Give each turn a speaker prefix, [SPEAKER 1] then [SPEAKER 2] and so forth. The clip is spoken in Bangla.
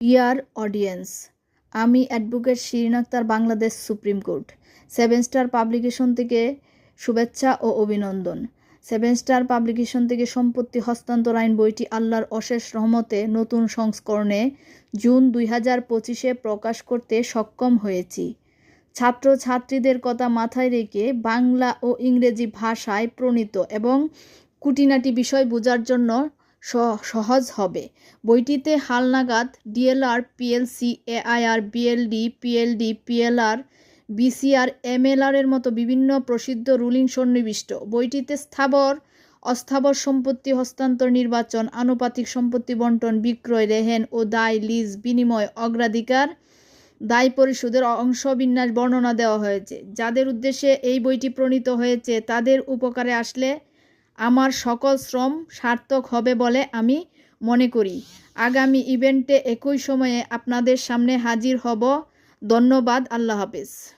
[SPEAKER 1] Dear audience. আমি advocate Shirin Akhtar, Bangladesh supreme court. Seven star publication থেকে শুভেচ্ছা ও অভিনন্দন। সেভেন স্টার পাবলিকেশন থেকে সম্পত্তি হস্তান্তর আইন বইটি আল্লাহর অশেষ রহমতে নতুন সংস্করণে জুন দুই হাজার পঁচিশে প্রকাশ করতে সক্ষম হয়েছি। ছাত্র ছাত্রীদের কথা মাথায় রেখে বাংলা ও ইংরেজি ভাষায় প্রণীত এবং কুটিনাটি বিষয় বোঝার জন্য সহজ হবে। বইটিতে হালনাগাদ, DLR, PLC, AIR, BLD, PLD, PLR, BCR, MLR এর মতো বিভিন্ন প্রসিদ্ধ রুলিং সন্নিবিষ্ট। বইটিতে স্থাবর, অস্থাবর সম্পত্তি, হস্তান্তর নির্বাচন, আনুপাতিক সম্পত্তি বন্টন, বিক্রয়, রেহেন ও দায়, লিজ, বিনিময়, অগ্রাধিকার, দায় পরিশোধের অংশবিন্যাস বর্ণনা দেওয়া হয়েছে। যাদের উদ্দেশ্যে এই বইটি প্রণীত হয়েছে, তাদের উপকারে আসলে আমার সকল শ্রম সার্থক হবে বলে আমি মনে করি। আগামী ইভেন্টে একই সময়ে আপনাদের সামনে হাজির হব। ধন্যবাদ, আল্লাহ হাফেজ।